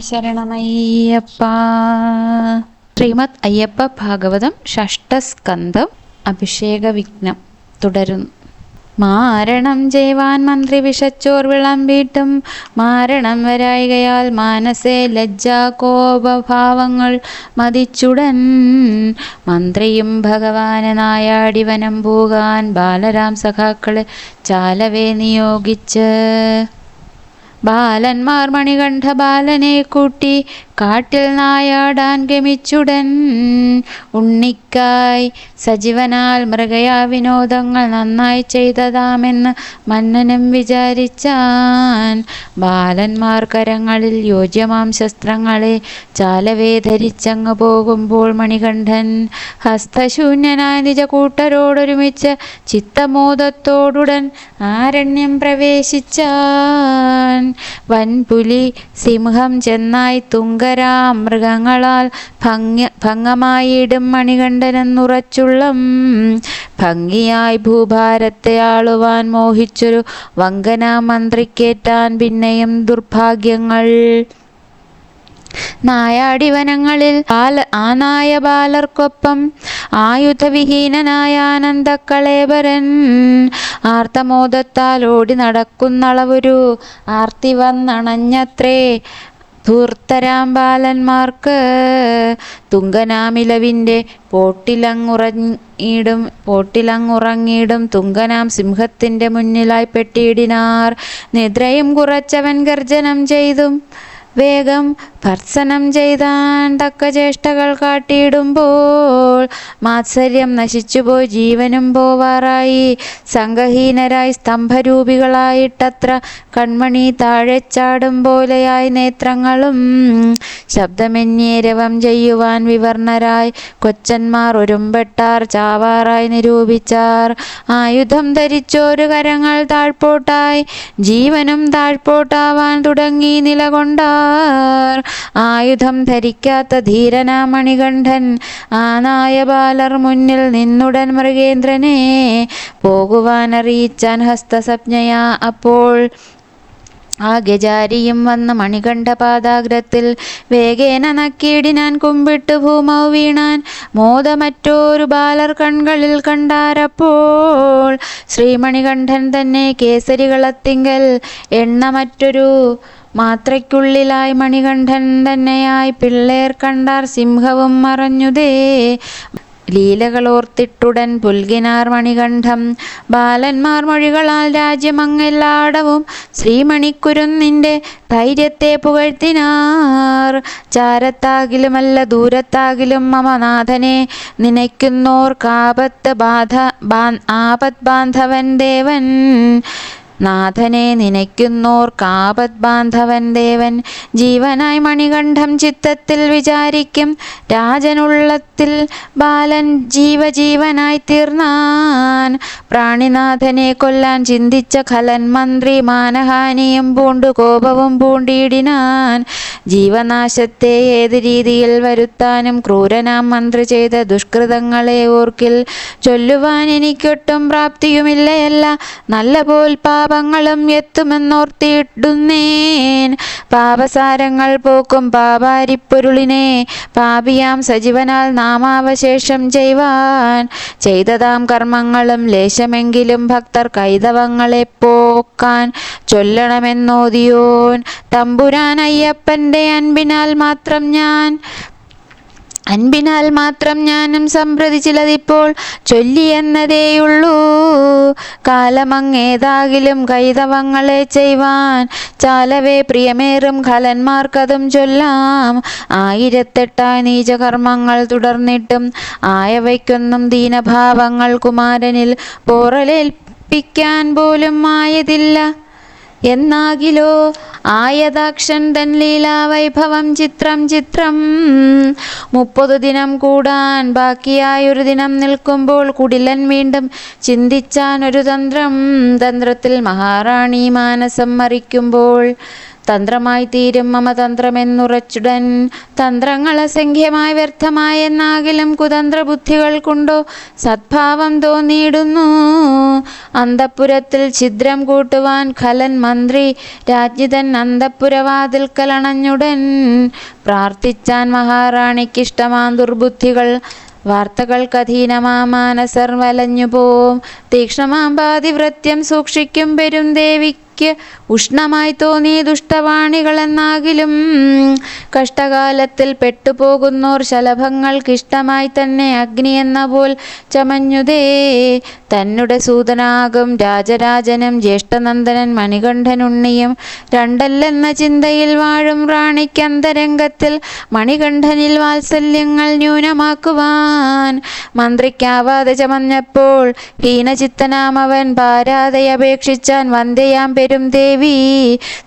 ശരണമയ്യപ്പ. ശ്രീമദ് അയ്യപ്പ ഭാഗവതം ഷഷ്ടസ്കന്ധം അഭിഷേക വിഘ്നം തുടരുന്നു മാരണം ചെയ്യുവാൻ മന്ത്രി വിഷച്ചോർ വിളമ്പിട്ടും മാരണം വരായികയാൽ മാനസേ ലജ്ജാ കോപഭാവങ്ങൾ മതിച്ചുടൻ മന്ത്രിയും ഭഗവാന നായാടി വനം പോകാൻ ബാലരാം സഖാക്കളെ ചാലവേ നിയോഗിച്ച്. ബാലന്മാർ മണികണ്ഠ ബാലനെ കൂട്ടി കാട്ടിൽ നായാടാൻ ഗമിച്ചുടൻ. ഉണ്ണിക്കായി സജീവനാൽ മൃഗയാ വിനോദങ്ങൾ നന്നായി ചെയ്തതാമെന്ന് മന്നനും വിചാരിച്ചാൻ. ബാലന്മാർ കരങ്ങളിൽ യോജ്യമാം ശസ്ത്രങ്ങളെ ചാലവേ ധരിച്ചങ്ങ് പോകുമ്പോൾ മണികണ്ഠൻ ഹസ്തശൂന്യനായ നിജ കൂട്ടരോടൊരുമിച്ച് ചിത്തമോദത്തോടുടൻ ആരണ്യം പ്രവേശിച്ചാൻ. വൻപുലി സിംഹം ചെന്നായി തുങ്കരാ മൃഗങ്ങളാൽ ഭംഗ ഭംഗമായിടും മണികണ്ഠനെന്നുറച്ചുള്ളം ഭംഗിയായി ഭൂഭാരത്തെ ആളുവാൻ മോഹിച്ചൊരു വങ്കനാ മന്ത്രിക്കേറ്റാൻ പിന്നെയും ദുർഭാഗ്യങ്ങൾ. നായാടി വനങ്ങളിൽ ബാല ആനായ ബാലർക്കൊപ്പം ആയുധവിഹീനനായ ആനന്ദക്കളേബരൻ ആർത്തമോദത്താൽ ഓടി നടക്കുന്നളവൊരു ആർത്തി വന്നണഞ്ഞത്രേ ധൂർത്തരാം ബാലന്മാർക്ക് തുങ്കനാമിലവിന്റെ പോട്ടിലങ്ങുറങ്ങിയിടും പോട്ടിലങ്ങുറങ്ങിയിടും തുങ്കനാം സിംഹത്തിന്റെ മുന്നിലായി പെട്ടിയിടിനാർ. നിദ്രയും കുറച്ചവൻ ഗർജനം ചെയ്തും വേഗം ഭർസനം ചെയ്താൻ തക്ക ചേഷ്ടകൾ കാട്ടിയിടുമ്പോൾ മാത്സര്യം നശിച്ചുപോയി ജീവനും പോവാറായി. സംഘഹീനരായി സ്തംഭരൂപികളായിട്ടത്ര കൺമണി താഴെ ചാടും പോലെയായി നേത്രങ്ങളും. ശബ്ദമെന്യേരവം ചെയ്യുവാൻ വിവർണരായി കൊച്ചന്മാർ ഒരുമ്പെട്ടാർ ചാവാറായി നിരൂപിച്ചാർ. ആയുധം ധരിച്ചോരു കരങ്ങൾ താഴ്പോട്ടായി ജീവനും താഴ്പോട്ടാവാൻ തുടങ്ങി നിലകൊണ്ടാർ. ആയുധം ധരിക്കാത്ത ധീരനാ മണികണ്ഠൻ ആനായ ബാലർ മുന്നിൽ നിന്നുടൻ മൃഗേന്ദ്രനെ പോകുവാനറിയിച്ചാൻ ഹസ്തസപ്ഞയാ അപ്പോൾ ആ ഗജാരിയും വന്ന് മണികണ്ഠപാദാഗ്രത്തിൽ വേഗേന നക്കീടിനാൻ കുമ്പിട്ട് ഭൂമൗ വീണാൻ. മോദമറ്റോരു ബാലർ കൺകളിൽ കണ്ടാരപ്പോൾ ശ്രീമണികണ്ഠൻ തന്നെ കേസരികളത്തിങ്കൽ എണ്ണമറ്റൊരു മാത്രയ്ക്കുള്ളിലായി മണികണ്ഠൻ തന്നെയായി പിള്ളേർ കണ്ടാർ സിംഹവും മറഞ്ഞുതേ ലീലകളോർത്തിട്ടുടൻ പുൽകിനാർ മണികണ്ഠം. ബാലന്മാർ മൊഴികളാൽ രാജ്യമങ്ങെല്ലാടവും ശ്രീമണിക്കുരുന്നിന്റെ ധൈര്യത്തെ പുകഴ്ത്തിനാർ. ചാരത്താകിലുമല്ല ദൂരത്താകിലും മമനാഥനെ നിനയ്ക്കുന്നോർക്കാപത്ത് ബാധ ബാ ആപത് ബാന്ധവൻ ദേവൻ. നാഥനെ നിനയ്ക്കുന്നോർക്കാപത് ബാന്ധവൻ ദേവൻ. ജീവനായി മണികണ്ഠം ചിത്തത്തിൽ വിചാരിക്കും. രാജനുള്ളത്തിൽ ബാലൻ ജീവജീവനായി തീർന്നാൻ. പ്രാണിനാഥനെ കൊല്ലാൻ ചിന്തിച്ച ഖലൻ മന്ത്രി മാനഹാനിയും പൂണ്ടു കോപവും പൂണ്ടിയിടിനാൻ ജീവനാശത്തെ ഏത് രീതിയിൽ വരുത്താനും ക്രൂരനാം മന്ത്രി ചെയ്ത ദുഷ്കൃതങ്ങളെ ഓർക്കിൽ ചൊല്ലുവാൻ എനിക്കൊട്ടും പ്രാപ്തിയുമില്ലയല്ല. നല്ല പോൽ പാപങ്ങളും എത്തുമെന്നോർത്തിയിടുന്നേൻ. പാപസാരങ്ങൾ പോക്കും പാപാരിപ്പൊരുളിനെ. പാപിയാം സജീവനാൽ നാമാവശേഷം ചെയ്യുവാൻ ചെയ്തതാം കർമ്മങ്ങളും ലേശമെങ്കിലും ഭക്തർ കൈതവങ്ങളെ പോക്കാൻ. ചൊല്ലണമെന്നോതിയോൻ. തമ്പുരാൻ അയ്യപ്പന്റെ അൻപിനാൽ മാത്രം ഞാൻ അൻപിനാൽ മാത്രം ഞാനും സംപ്രതി ചിലതിപ്പോൾ ചൊല്ലിയെന്നതേയുള്ളൂ. കാലമങ്ങേതാകിലും കൈതവങ്ങളെ ചെയ്യുവാൻ ചാലവേ പ്രിയമേറും ഖലന്മാർക്കതും ചൊല്ലാം. ആയിരത്തെട്ടായ നീചകർമ്മങ്ങൾ തുടർന്നിട്ടും ആയവയ്ക്കൊന്നും ദീനഭാവങ്ങൾ കുമാരനിൽ പോറലേൽപ്പിക്കാൻ പോലും ആയതില്ല. എന്നാകിലോ ആയതാക്ഷൻ തൻ ലീലാവൈഭവം ചിത്രം ചിത്രം. മുപ്പത് ദിനം കൂടാൻ ബാക്കിയായൊരു ദിനം നിൽക്കുമ്പോൾ കുടിലൻ വീണ്ടും ചിന്തിച്ചാൻ ഒരു തന്ത്രം. തന്ത്രത്തിൽ മഹാറാണി മാനസം മറിക്കുമ്പോൾ തന്ത്രമായി തീരും മമതന്ത്രമെന്നുറച്ചുടൻ. തന്ത്രങ്ങൾ അസംഖ്യമായി വ്യർത്ഥമായെന്നാകിലും കുതന്ത്ര ബുദ്ധികൾ കൊണ്ടോ സദ്ഭാവം തോന്നിയിടുന്നു. അന്തപ്പുരത്തിൽ ഛിദ്രം കൂട്ടുവാൻ ഖലൻ മന്ത്രി രാജ്ഞിതൻ അന്തപ്പുരവാതിൽക്കലണഞ്ഞുടൻ പ്രാർത്ഥിച്ചാൻ മഹാറാണിക്കിഷ്ടമാം ദുർബുദ്ധികൾ. വാർത്തകൾക്കധീനമാമാനസർ വലഞ്ഞുപോം. തീക്ഷ്ണമാം പാതിവൃത്യം സൂക്ഷിക്കും പെരും ദേവിക്ക് ഉഷ്ണമായി തോന്നി ദുഷ്ടവാണികളെന്നാകിലും കഷ്ടകാലത്തിൽ പെട്ടുപോകുന്നോർ ശലഭങ്ങൾക്കിഷ്ടമായി തന്നെ അഗ്നി എന്ന പോൽ ചമഞ്ഞുതേ. തന്നുടെ സൂതനാകും രാജരാജനും ജ്യേഷ്ഠനന്ദനൻ മണികണ്ഠനുണ്ണിയും രണ്ടല്ലെന്ന ചിന്തയിൽ വാഴും റാണിക്കന്തരംഗത്തിൽ മണികണ്ഠനിൽ വാത്സല്യങ്ങൾ ന്യൂനമാക്കുവാൻ മന്ത്രിക്കാവാതെ ചമഞ്ഞപ്പോൾ ഹീനചിത്തനാമവൻ പാരാതെ അപേക്ഷിച്ചാൻ വന്ധ്യയാം പെരും ദേവി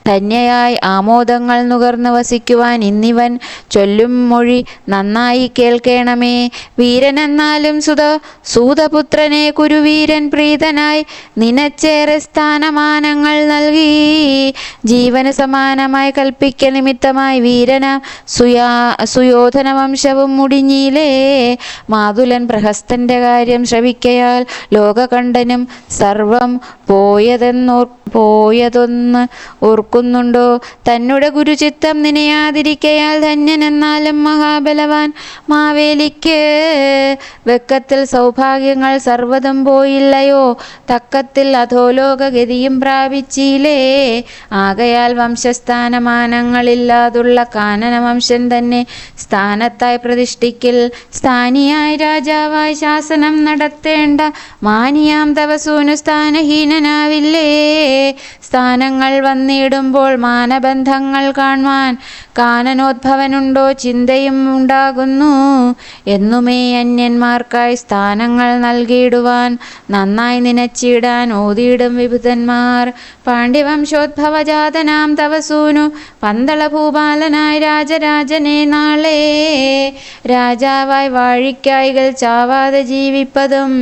ധന്യയായി ആമോദങ്ങൾ നുകർന്നു വസിക്കുവാൻ ഇന്നിവൻ ചൊല്ലും മൊഴി നന്നായി കേൾക്കേണമേ. വീരനെന്നാലും സുത സൂതപുത്രനെ കുരുവീരൻ പ്രീതനായി നിനച്ചേറെ സ്ഥാനമാനങ്ങൾ നൽകി. ജീവന് സമാനമായി കൽപ്പിക്ക നിമിത്തമായി വീരന സുയാ സുയോധന വംശവും മുടിഞ്ഞിലേ. മാതുലൻ പ്രഹസ്തന്റെ കാര്യം ശ്രവിക്കയാൽ ലോകകണ്ഠനും സർവം പോയതെന്നോർ പോയതൊന്ന് ഓർക്കുന്നുണ്ടോ? തന്നുടെ ഗുരുചിത്തം നിനയാതിരിക്കയാൽ ധന്യനെന്നാലും മഹാബലവാൻ മാവേലിക്ക്. വെക്കത്തിൽ സൗഭാഗ്യങ്ങൾ സർവതും പോയില്ലയോ? തക്കത്തിൽ അധോലോകഗതിയും പ്രാപിച്ചില്ലേ? ആകയാൽ വംശസ്ഥാനമാനങ്ങളില്ലാതുള്ള കാനന വംശൻ തന്നെ സ്ഥാനത്തായി പ്രതിഷ്ഠിക്കിൽ സ്ഥാനിയായി രാജാവായി ശാസനം നടത്തേണ്ട മാനിയാം തവസൂനു സ്ഥാനഹീനനാവില്ലേ? സ്ഥാനങ്ങൾ വന്നിടുമ്പോൾ മാനബന്ധങ്ങൾ കാണുവാൻ കാനനോദ്ഭവനുണ്ടോ ചിന്തയും ഉണ്ടാകുന്നു. എന്നുമേ അന്യന്മാർക്കായി സ്ഥാനങ്ങൾ നൽകിയിടുവാൻ നന്നായി നിനച്ചിടാൻ ഓതിയിടും വിഭുതന്മാർ. പാണ്ഡ്യവംശോദ്ഭവജാതനാം തവസൂനു പന്തളഭൂപാലനായ രാജരാജനെ നാളെ രാജാവായി വാഴിക്കായികൾ ചാവാതെ ജീവിപ്പതും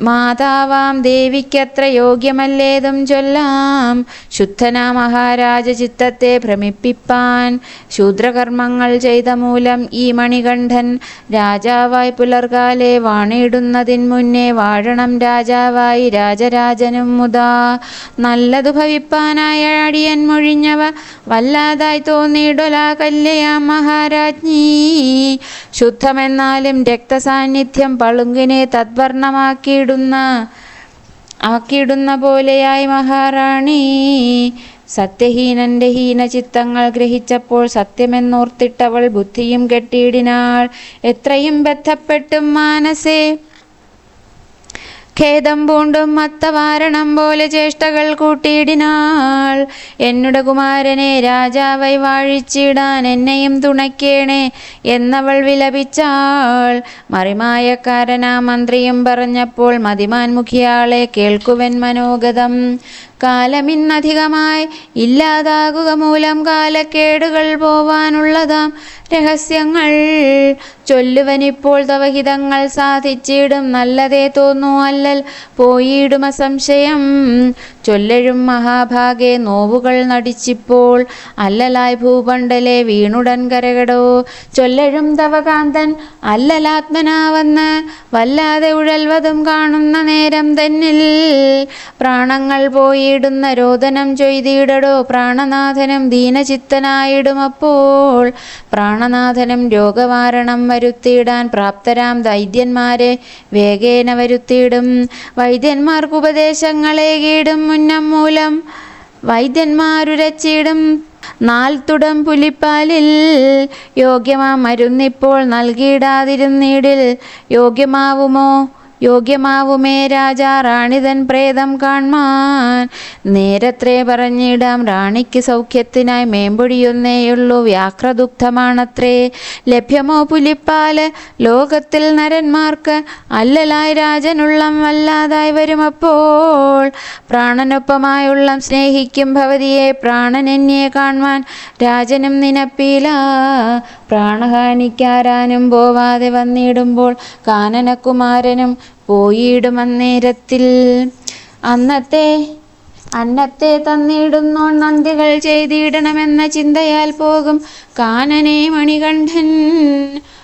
മാതാവാം ദേവിക്കത്ര യോഗ്യമല്ലേതും ചൊല്ലാം. ശുദ്ധനാ മഹാരാജ ചിത്തത്തെ ഭ്രമിപ്പിപ്പാൻ. ശൂദ്രകർമ്മങ്ങൾ ചെയ്ത മൂലം ഈ മണികണ്ഠൻ രാജാവായി പുലർകാലെ വാണിടുന്നതിന് മുന്നേ വാഴണം രാജാവായി രാജരാജനും മുതാ. നല്ലതു ഭവിപ്പാനായ അടിയൻ മൊഴിഞ്ഞവ വല്ലാതായി തോന്നിയിടൊലാ കല്യാം മഹാരാജ്ഞി. ശുദ്ധമെന്നാലും രക്തസാന്നിധ്യം പളുങ്കിനെ തദ്വർണമാക്കിയിടുന്ന ആക്കിയിടുന്ന ആക്കിയിടുന്ന പോലെയായി മഹാറാണി. സത്യഹീനന്റെ ഹീനചിത്തങ്ങൾ ഗ്രഹിച്ചപ്പോൾ സത്യമെന്നോർത്തിട്ടവൾ ബുദ്ധിയും കെട്ടിയിടിനാൾ. എത്രയും ബന്ധപ്പെട്ടും മാനസേ ഖേദം പൂണ്ടും മത്തവാരണം പോലെ ചേഷ്ടകൾ കൂട്ടിയിടിനാൾ. എന്നുടെ കുമാരനെ രാജാവായി വാഴിച്ചിടാൻ എന്നെയും തുണയ്ക്കേണേ എന്നവൾ വിലപിച്ചാൾ. മറിമായക്കാരനാ മന്ത്രിയും പറഞ്ഞപ്പോൾ മതിമാൻ മുഖിയാളെ കേൾക്കുവൻ മനോഗതം. കാലമിന്നധികമായി ഇല്ലാതാകുക മൂലം കാലക്കേടുകൾ പോവാനുള്ളതാം രഹസ്യങ്ങൾ. ചൊല്ലുവനിപ്പോൾ തവഹിതങ്ങൾ സാധിച്ചിടും നല്ലതേ തോന്നു അല്ലൽ പോയിടും അസംശയം. ചൊല്ലഴും മഹാഭാഗെ നോവുകൾ നടിച്ചിപ്പോൾ അല്ലലായ് ഭൂപണ്ടലെ വീണുടൻ കരകടോ. ചൊല്ലഴും തവകാന്തൻ അല്ലലാത്മനാവെന്ന് വല്ലാതെ ഉഴൽവതും കാണുന്ന നേരം തന്നിൽ പ്രാണങ്ങൾ പോയിടുന്ന രോദനം ചൊയ്തിടടോ. പ്രാണനാഥനം ദീനചിത്തനായിടുമപ്പോൾ. പ്രാണനാഥനം രോഗവാരണം വരുത്തിയിടാൻ പ്രാപ്തരാം ദൈദ്യന്മാരെ വേഗേന വരുത്തിയിടും. വൈദ്യന്മാർക്ക് ഉപദേശങ്ങളേകിടും മുന്നം മൂലം. വൈദ്യന്മാരുരച്ചിടും നാൽത്തുടം പുലിപ്പാലിൽ. യോഗ്യമാ മരുന്നിപ്പോൾ നൽകിയിടാതിരുന്നീടിൽ. യോഗ്യമാവുമോ? യോഗ്യമാവുമേ രാജാ റാണിതൻ പ്രേതം കാൺമാൻ നേരത്രേ പറഞ്ഞിടാം റാണിക്ക് സൗഖ്യത്തിനായി മേമ്പൊടിയൊന്നേയുള്ളൂ വ്യാക്രദുഗ്ധമാണത്രേ ലഭ്യമോ പുലിപ്പാൽ? ലോകത്തിൽ നരന്മാർക്ക് അല്ലലായി രാജനുള്ളം വല്ലാതായി വരുമപ്പോൾ. പ്രാണനൊപ്പമായുള്ള സ്നേഹിക്കും ഭവതിയെ പ്രാണനെന്നെ കാണുവാൻ രാജനും നിനപ്പീല. പ്രാണഹാനിക്കാരാനും പോവാതെ വന്നിടുമ്പോൾ കാനനകുമാരനും പോയിടുമന്നേരത്തിൽ അന്നത്തെ അന്നത്തെ തന്നിടുന്നോൺ നന്ദികൾ ചെയ്തിടണമെന്ന ചിന്തയാൽ പോകും. കാനനെ മണികണ്ഠൻ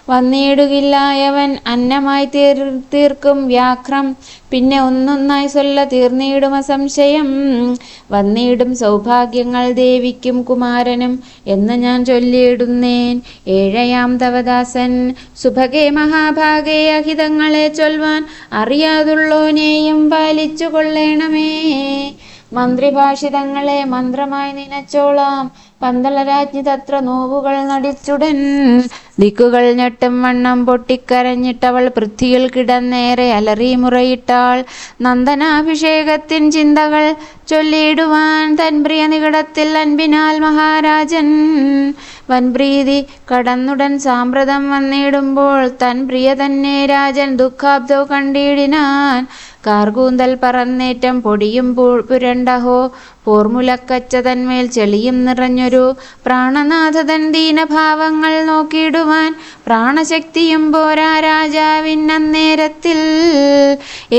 വന്നിടുകില്ലായവൻ അന്നമായി തീർ തീർക്കും വ്യാക്രം പിന്നെ ഒന്നൊന്നായി സൊല്ല തീർന്നിടുമ സംശയം വന്നിടും സൗഭാഗ്യങ്ങൾ ദേവിക്കും കുമാരനും എന്ന് ഞാൻ ചൊല്ലിയിടുന്നേൻ. ഏഴയാം തവദാസൻ സുഭഗേ മഹാഭാഗേ അഹിതങ്ങളെ ചൊൽവാൻ അറിയാതുള്ളോനെയും പാലിച്ചു കൊള്ളേണമേ മന്ത്രിഭാഷിതങ്ങളെ മന്ത്രമായി നിനച്ചോളാം. പന്തളരാജ്ഞി തത്ര നോവുകൾ നടിച്ചുടൻ. ദിക്കുകൾ ഞെട്ടും വണ്ണം പൊട്ടിക്കരഞ്ഞിട്ടവൾ പൃഥ്വിയിൽ കിടന്നേറെ അലറി മുറയിട്ടാൾ. നന്ദനാഭിഷേകത്തിൻ ചിന്തകൾ ചൊല്ലിയിടുവാൻ തൻ പ്രിയ നികടത്തിൽ അൻപിനാൽ മഹാരാജൻ. വൻപ്രീതി കടന്നുടൻ സാമ്പ്രതം വന്നിടുമ്പോൾ തൻ പ്രിയ തന്നെ രാജൻ ദുഃഖാബ്ദോ കണ്ടിടിനാൻ. കാർകൂന്തൽ പറന്നേറ്റം പൊടിയും പുരണ്ടഹോ പോർമുലക്കച്ച തന്മേൽ ചെളിയും നിറഞ്ഞൊരു പ്രാണനാഥതൻ ദീനഭാവങ്ങൾ നോക്കിയിടുവാൻ പ്രാണശക്തിയും പോരാ രാജാവിന്നേരത്തിൽ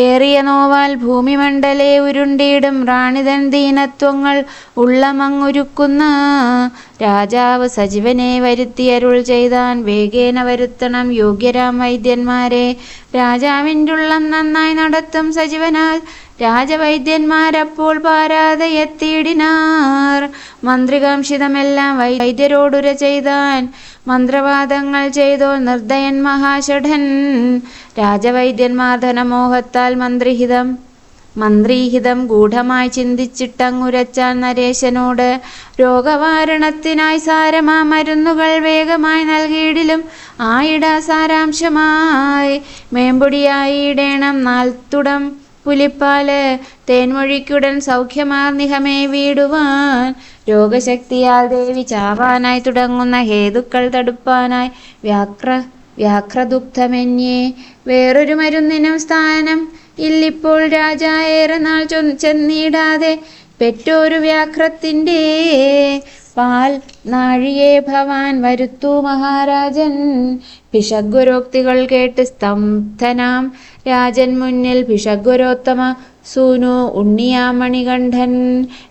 ഏറിയ നോവാൽ ഭൂമിമണ്ഡലെ ഉരുണ്ടിയിടും റാണിതൻ ദീനത്വങ്ങൾ ഉള്ളമങ്ങുരുക്കുന്ന രാജാവ് സജീവനെ വരുത്തി അരുൾ ചെയ്താൻ വേഗേന വരുത്തണം യോഗ്യരാം വൈദ്യന്മാരെ. രാജാവിന്റെ ഉള്ളം നന്നായി നടത്തും സജീവനാൽ രാജവൈദ്യന്മാരപ്പോൾ പാരാതെ എത്തിയിടിനാർ. മന്ത്രികാംക്ഷിതമെല്ലാം വൈദ്യരോടുര ചെയ്താൻ മന്ത്രവാദങ്ങൾ ചെയ്തോ നിർദ്ദയൻ മഹാഷഠൻ. രാജവൈദ്യന്മാർ ധനമോഹത്താൽ മന്ത്രിഹിതം മന്ത്രിഹിതം ഗൂഢമായി ചിന്തിച്ചിട്ടങ്ങുരച്ചാൻ നരേശനോട് രോഗവാരണത്തിനായി സാരമാ മരുന്നുകൾ വേഗമായി നൽകിയിടിലും ആയിട സാരാംശമായി. മേമ്പൊടിയായിടേണം നാൽത്തുടം പുലിപ്പാൽ തേൻമൊഴിക്കുടൻ സൗഖ്യമാർനിഹമേ വീടുവാൻ. രോഗശക്തിയാൽ ദേവി ചാവാനായി തുടങ്ങുന്ന ഹേതുക്കൾ തടുപ്പാനായി വ്യാക്ര വ്യാഘ്രദുഗ്ധമെന്യേ വേറൊരു മരുന്നിനും സ്ഥാനം ഇല്ലിപ്പോൾ രാജ ഏറെ നാൾ ചെന്നിടാതെ പെറ്റോരു വ്യാഘ്രത്തിന്റെ പാൽ നാഴിയെ ഭവാൻ വരുത്തു മഹാരാജൻ. ഭിഷഗ്വരോക്തികൾ കേട്ട് സ്തംഭനാം രാജൻ മുന്നിൽ ഭിഷഗ്വരോത്തമ സൂനു ഉണ്ണിയാമണികണ്ഠൻ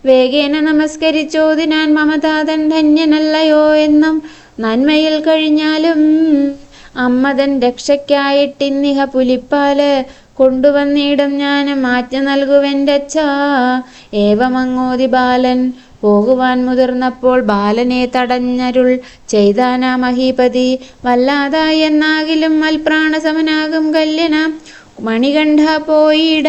വേഗേന നമസ്കരിച്ചോതിനാൻ മമതാതൻ ധന്യനല്ലയോ എന്നും നന്മയിൽ കഴിഞ്ഞാലും അമ്മതൻ രക്ഷയ്ക്കായിട്ടിന്നിഹ പുലിപ്പാൽ കൊണ്ടുവന്നിടും ഞാൻ ആജ്ഞ നൽകുവെന്റെ അച്ഛാ ഏവമങ്ങോതി ബാലൻ പോകുവാൻ മുതിർന്നപ്പോൾ ബാലനെ തടഞ്ഞരുൾ ചെയ്താനാ മഹീപതി. വല്ലാതായി എന്നാകിലും മൽപ്രാണസമനാകും കല്യണ. മണികണ്ഠ പോയിട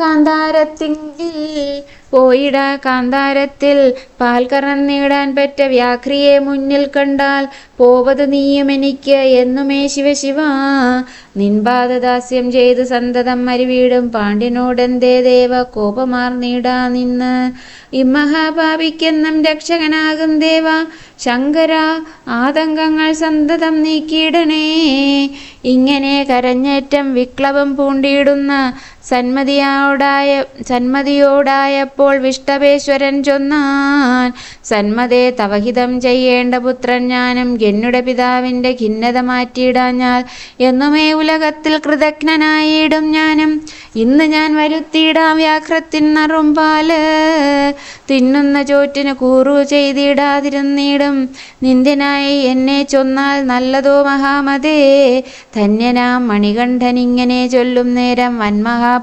കാന്താരത്തിങ്കിൽ. പോയിട കാന്താരത്തിൽ പാൽ കറന്നിടാൻ പറ്റ വ്യാഘ്രിയെ മുന്നിൽ കണ്ടാൽ പോവത് നീയും എനിക്ക് എന്നുമേ ശിവശിവ നിൻപാദദാസ്യം ചെയ്ത് സന്തതം മരുവീടും പാണ്ഡ്യനോടെന്തേ ദേവ കോപമാർ നീടാ നിന്ന്. ഇമ്മഹാപാപിക്കെന്നും രക്ഷകനാകും ദേവ. ശങ്കര ആതങ്കങ്ങൾ സന്തതം നീക്കിയിടണേ. ഇങ്ങനെ കരഞ്ഞേറ്റം വിക്ലവം പൂണ്ടിയിടുന്ന സന്മതിയോടായ സന്മതിയോടായപ്പോൾ വിഷ്ടപേശ്വരൻ ചൊന്നാൻ സന്മതേ തവഹിതം ചെയ്യേണ്ട പുത്രൻ ഞാനും എന്നുടെ പിതാവിന്റെ ഖിന്നത മാറ്റിയിടാഞ്ഞാൽ എന്നുമേ ഉലകത്തിൽ കൃതജ്ഞനായിടും ഞാനും. ഇന്ന് ഞാൻ വരുത്തിയിടാം വ്യാഘ്രത്തിൻ നറുംപാൽ. തിന്നുന്ന ചോറ്റിന് കൂറു ചെയ്തിടാതിരുന്നിടും. നിന്ദിനായി എന്നെ ചൊന്നാൽ നല്ലതോ മഹാമതേ? ധന്യനാം മണികണ്ഠൻ ഇങ്ങനെ ചൊല്ലും നേരം വൻമഹാപാപങ്ങളിലുണ്ട്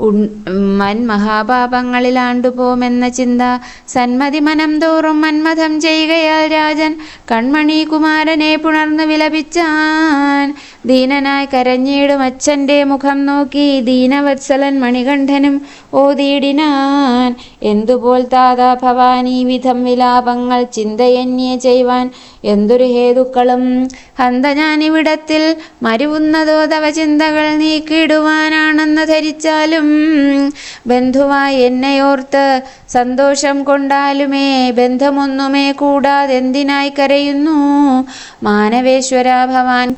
ഉൺ- വൻ മഹാപാപങ്ങളിലാണ്ടുപോമെന്ന ചിന്ത സന്മതി മനം തോറും മന്മഥം ചെയ്യുകയാൽ രാജൻ കൺമണി കുമാരനെ പുണർന്നു വിലപിച്ചാൻ ദീനനായി കരഞ്ഞിടും അച്ഛന്റെ മുഖം നോക്കി ദീനവത്സലൻ മണികണ്ഠനും ഓതിയിടിനാൻ എന്തുപോൽ താതാ ഭവാനി വിധം വിലാപങ്ങൾ ചിന്തയന്യേ ചെയ്യുവാൻ എന്തൊരു ഹേതുക്കളും ഹന്ത ഞാനിവിടത്തിൽ മരുവുന്നതോ തവ ചിന്തകൾ നീക്കിയിടുവാനാണെന്ന് ധരിച്ചാലും ബന്ധുവായി എന്നെയോർത്ത് സന്തോഷം കൊണ്ടാലുമേ ബന്ധമൊന്നുമേ കൂടാതെന്തിനായി കരയുന്നു? മാനവേശ്വര ഭവാൻ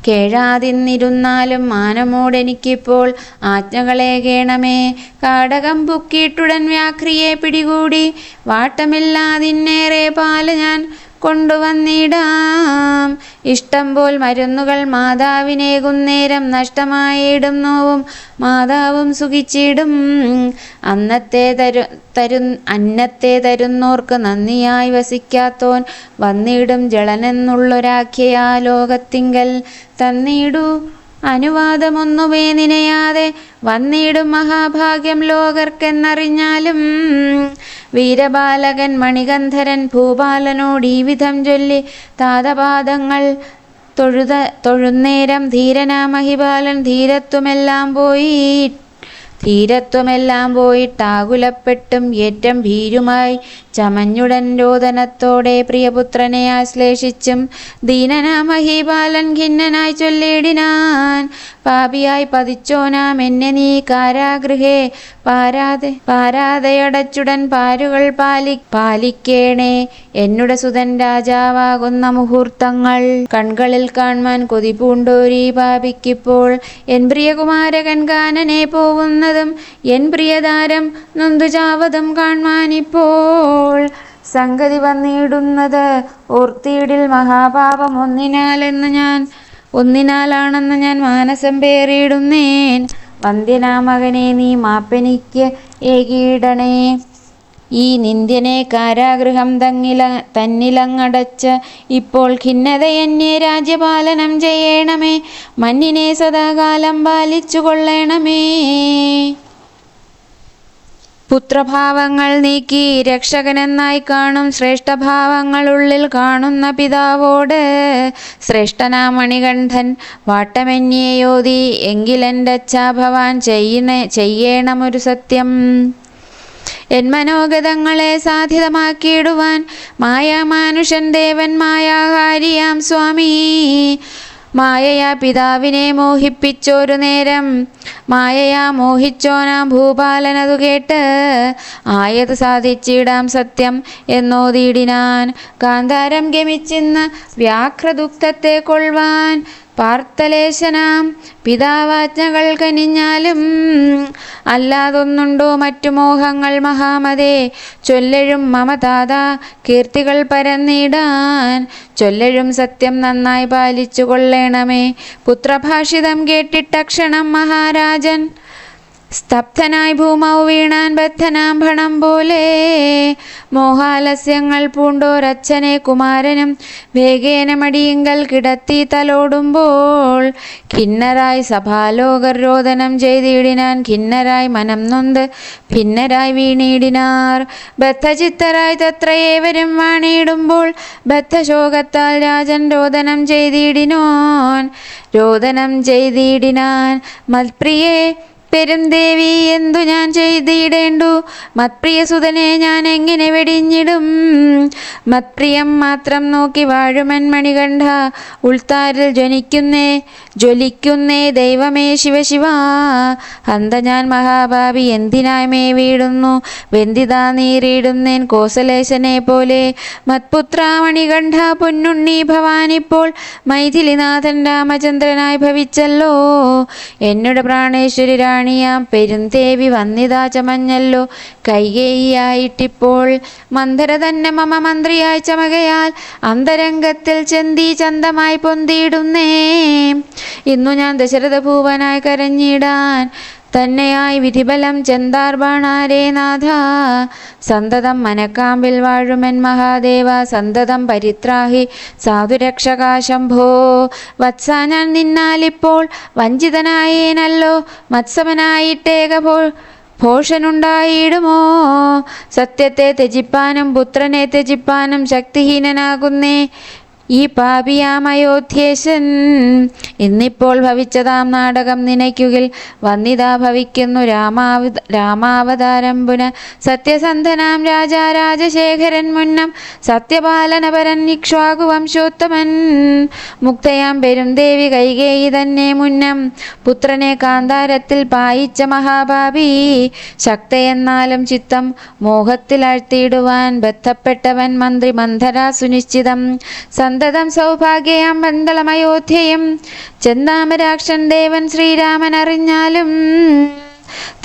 കേഴാതിന്നിരുന്നാലും മാനമോടെനിക്കിപ്പോൾ ആജ്ഞകളെ കേണമേ. കാടകം പൊക്കിയിട്ടുടൻ വ്യാഘ്രിയെ പിടികൂടി. വാട്ടമില്ലാതിന്നേറെ പാൽ ഞാൻ കൊണ്ടുവന്നിടാം. ഇഷ്ടം പോൽ മരുന്നുകൾ മാതാവിനേകുന്നേരം നഷ്ടമായിടും നോവും. മാതാവും സുഖിച്ചിടും. അന്നത്തെ തരു തരു അന്നത്തെ തരുന്നോർക്ക് നന്ദിയായി വസിക്കാത്തോൻ വന്നിടും ജളനെന്നുള്ളൊരാഖ്യയാ ലോകത്തിങ്കൽ തന്നിടൂ. അനുവാദമൊന്നുമേ നിനയാതെ വന്നിടും മഹാഭാഗ്യം ലോകർക്കെന്നറിഞ്ഞാലും. വീരബാലകൻ മണികന്ധരൻ ഭൂപാലനോട് ഈ വിധം ചൊല്ലി താതപാദങ്ങൾ തൊഴുത തൊഴുന്നേരം ധീരനാ മഹിപാലൻ ധീരത്വമെല്ലാം പോയി. ധീരത്വമെല്ലാം പോയിട്ടാകുലപ്പെട്ടും ഏറ്റം ഭീരുമായി ചമഞ്ഞുടൻ രോദനത്തോടെ പ്രിയപുത്രനെ ആശ്ലേഷിച്ചും ദീനനാ മഹീപാലൻ ഖിന്നനായി ചൊല്ലിടിനാൻ. പാപിയായി പതിച്ചോനാം എന്നെ നീ കാരാഗൃഹേ. പാരാതെ പാരാതയടച്ചുടൻ പാരുകൾ പാലി പാലിക്കേണേ. എന്നുടെ സുതൻ രാജാവാകുന്ന മുഹൂർത്തങ്ങൾ. കൺകളിൽ കാണുവാൻ കൊതി പൂണ്ടോരീ പാപിക്കിപ്പോൾ. എൻ പ്രിയകുമാരകൻ കാനനെ പോവുന്നതും എൻ പ്രിയതാരം നൊന്തുചാവതും കാൺമാനിപ്പോൾ സംഗതി വന്നിടുന്നത് ഓർത്തിയിടിൽ മഹാപാപം ഒന്നിനാലെന്ന് ഞാൻ ഒന്നിനാലാണെന്ന് ഞാൻ മാനസം പേറിയിടുന്നേൻ വന്ദ്യനാ മകനെ നീ മാപ്പനിക്ക് ഏകീടണേ. ഈ നിന്ദ്യനെ കാരാഗൃഹം തങ്ങില തന്നിലങ്ങടച്ച് ഇപ്പോൾ ഖിന്നതയന്യെ രാജ്യപാലനം ചെയ്യണമേ. മന്നിനെ സദാകാലം പാലിച്ചു കൊള്ളണമേ പുത്രഭാവങ്ങൾ നീക്കി രക്ഷകനെന്നായി കാണും ശ്രേഷ്ഠഭാവങ്ങൾ ഉള്ളിൽ കാണുന്ന പിതാവോട്. ശ്രേഷ്ഠനാ മണികണ്ഠൻ എങ്കിലെന്റെ ഭവാൻ ചെയ്യുന്ന ചെയ്യണമൊരു സത്യം. എൻ മനോഗതങ്ങളെ സാധ്യതമാക്കിയിടുവാൻ മായാമാനുഷൻ ദേവൻ മായാഹാരിയാം സ്വാമി. മായയാ പിതാവിനെ മോഹിപ്പിച്ചൊരു നേരം. മായയാ മോഹിച്ചോനാം ഭൂപാലനതു കേട്ട്. ആയത് സാധിച്ചിടാം സത്യം എന്നോതിയിടിനാൻ കാന്താരം ഗമിച്ചിന്ന് വ്യാഘ്രദുക്തത്തെ കൊള്ളുവാൻ പാർത്തലേശനാം പിതാവാജ്ഞകൾ കനിഞ്ഞാലും അല്ലാതൊന്നുണ്ടോ മറ്റു മോഹങ്ങൾ മഹാമതേ? ചൊല്ലഴും മമതാത കീർത്തികൾ പരന്നിടാൻ. ചൊല്ലഴും സത്യം നന്നായി പാലിച്ചു കൊള്ളേണമേ പുത്രഭാഷിതം കേട്ടിട്ടക്ഷണം മഹാരാജൻ. സ്തബ്ധനായി ഭൂമാവ് വീണാൻ ബദ്ധനാം ഭണം പോലെ. മോഹാലസ്യങ്ങൾ പൂണ്ടോരച്ഛനെ കുമാരനും വേഗേന മടിയിങ്കൽ കിടത്തി തലോടുമ്പോൾ. ഖിന്നരായി സഭാലോകർ രോദനം ചെയ്തിടിനാൻ ഖിന്നരായി മനം നൊന്ത് ഭിന്നരായി വീണിടിനാർ. ബദ്ധചിത്തരായി തത്രയേവരും വാണിയിടുമ്പോൾ ബദ്ധശോകത്താൽ രാജൻ രോദനം ചെയ്തിടിനോൻ. രോദനം ചെയ്തിടിനാൻ മൽപ്രിയേ പെരുംദേവി എന്തു ഞാൻ ചെയ്തിടേണ്ടു? മത്പ്രിയ സുതനെ ഞാൻ എങ്ങനെ വെടിഞ്ഞിടും? മത്പ്രിയം മാത്രം നോക്കി വാഴുമൻ മണികണ്ഠ ഉൾത്താരിൽ ജ്വനിക്കുന്നേ ജ്വലിക്കുന്നേ ദൈവമേ ശിവശിവ അന്ത ഞാൻ മഹാഭാവി എന്തിനായ്മേ വീടുന്നു? വെന്തിതാ നീറിയിടുന്നേൻ കോസലേശനെ പോലെ. മത്പുത്രാമണികണ്ഠ പൊന്നുണ്ണി ഭവാനിപ്പോൾ മൈഥിലിനാഥൻ രാമചന്ദ്രനായി ഭവിച്ചല്ലോ. എന്നോട് പ്രാണേശ്വരി റാണിയാം പെരുന്തേവി വന്നിതാ ചമഞ്ഞല്ലോ. കൈകേയിയായിട്ടിപ്പോൾ മന്ധര തന്നെ മമ മന്ത്രിയായി ചമകയാൽ അന്തരംഗത്തിൽ ചെന്തി ചന്തമായി പൊന്തിയിടുന്നേ ഇന്നു ഞാൻ ദശരഥ ഭൂവനായി കരഞ്ഞിടാൻ. തന്നെയായി വിധിബലം ചെന്താർബാണാരേ നാഥ. സന്തതം മനക്കാമ്പിൽ വാഴുമൻ മഹാദേവ. സന്തതം പരിത്രാഹി സാധുരക്ഷകാശംഭോ വത്സ ഞാൻ നിന്നാലിപ്പോൾ വഞ്ചിതനായേനല്ലോ. മത്സവനായിട്ടേകപ്പോൾ ഭോഷനുണ്ടായിടുമോ? സത്യത്തെ ത്യജിപ്പാനും പുത്രനെ ത്യജിപ്പാനും ശക്തിഹീനനാകുന്നേ. ഈ പാപിയാമയോധ്യേശൻ ഇന്നിപ്പോൾ ഭവിച്ചതാം നാടകം നിനയ്ക്കുകിൽ. വന്നിതാ ഭവിക്കുന്നു രാമാവ രാമാവതാരം പുന സത്യസന്ധനാം രാജാ രാജശേഖരൻ മുന്നം സത്യപാലനപരൻ ഇക്ഷ്വാകു വംശോത്തമൻ. മുക്തയാം പെരുംദേവി കൈകേയി തന്നെ മുന്നം. പുത്രനെ കാന്താരത്തിൽ പായിച്ച മഹാഭാവി ശക്തയെന്നാലും ചിത്തം മോഹത്തിൽ ആഴ്ത്തിയിടുവാൻ ബന്ധപ്പെട്ടവൻ മന്ത്രി മന്ധരാ സുനിശ്ചിതം. സന്തതം സൗഭാഗ്യയാം പന്തളമയോധ്യയും ചെന്നാമരാക്ഷൻ ദേവൻ ശ്രീരാമൻ അറിഞ്ഞാലും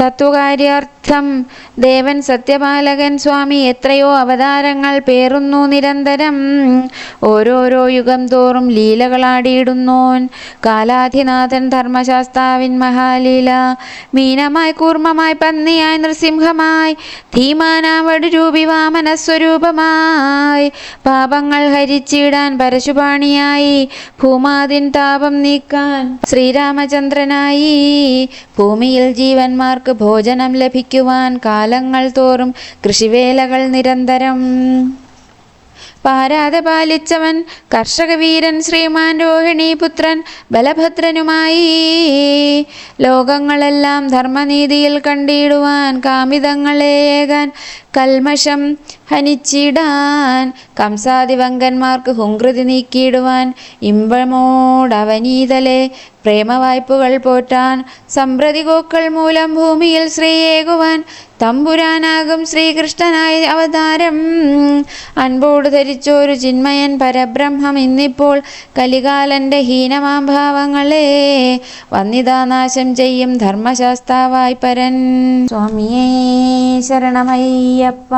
തത്വകാര്യാർത്ഥം ദേവൻ സത്യപാലകൻ സ്വാമി എത്രയോ അവതാരങ്ങൾ പേറുന്നു നിരന്തരം. ഓരോരോ യുഗം തോറും ലീലകളാടിയിടുന്നോൻ. കാലാധിനാഥൻ ധർമ്മശാസ്താവിൻ മഹാലീല. മീനമായി കൂർമ്മമായി പന്നിയായി നൃസിംഹമായി. ധീമാനാവടു രൂപി വാമനസ്വരൂപമായി. പാപങ്ങൾ ഹരിച്ചിടാൻ പരശുപാണിയായി. ഭൂമാതിൻ താപം നീക്കാൻ ശ്രീരാമചന്ദ്രനായി. ഭൂമിയിൽ ജീവന്മാർക്ക് ഭോജനം ലഭിക്കുവാൻ കാലങ്ങൾ തോറും കൃഷിവേലകൾ നിരന്തരം. പാരാതെ പാലിച്ചവൻ കർഷകവീരൻ ശ്രീമാൻ രോഹിണീപുത്രൻ ബലഭദ്രനുമായി. ലോകങ്ങളെല്ലാം ധർമ്മനീതിയിൽ കണ്ടിടുവാൻ കാമിതങ്ങളേകാൻ കൽമഷം ഹനിച്ചിടാൻ കംസാദിവങ്കന്മാർക്ക് ഹുങ്കൃതി നീക്കിയിടുവാൻ ഇമ്പമോടവനീതലെ പ്രേമവായ്പകൾ പോറ്റാൻ സമ്പ്രതികോക്കൾ മൂലം ഭൂമിയിൽ ശ്രീയേകുവാൻ തമ്പുരാനാകും ശ്രീകൃഷ്ണനായ അവതാരം. അൻപോട് ധരിച്ചൊരു ചിന്മയൻ പരബ്രഹ്മം ഇന്നിപ്പോൾ കലികാലന്റെ ഹീനമാം വന്നിതാനാശം ചെയ്യും ധർമ്മശാസ്താവായി പരൻ. സ്വാമിയേ ശരണമയ്യപ്പ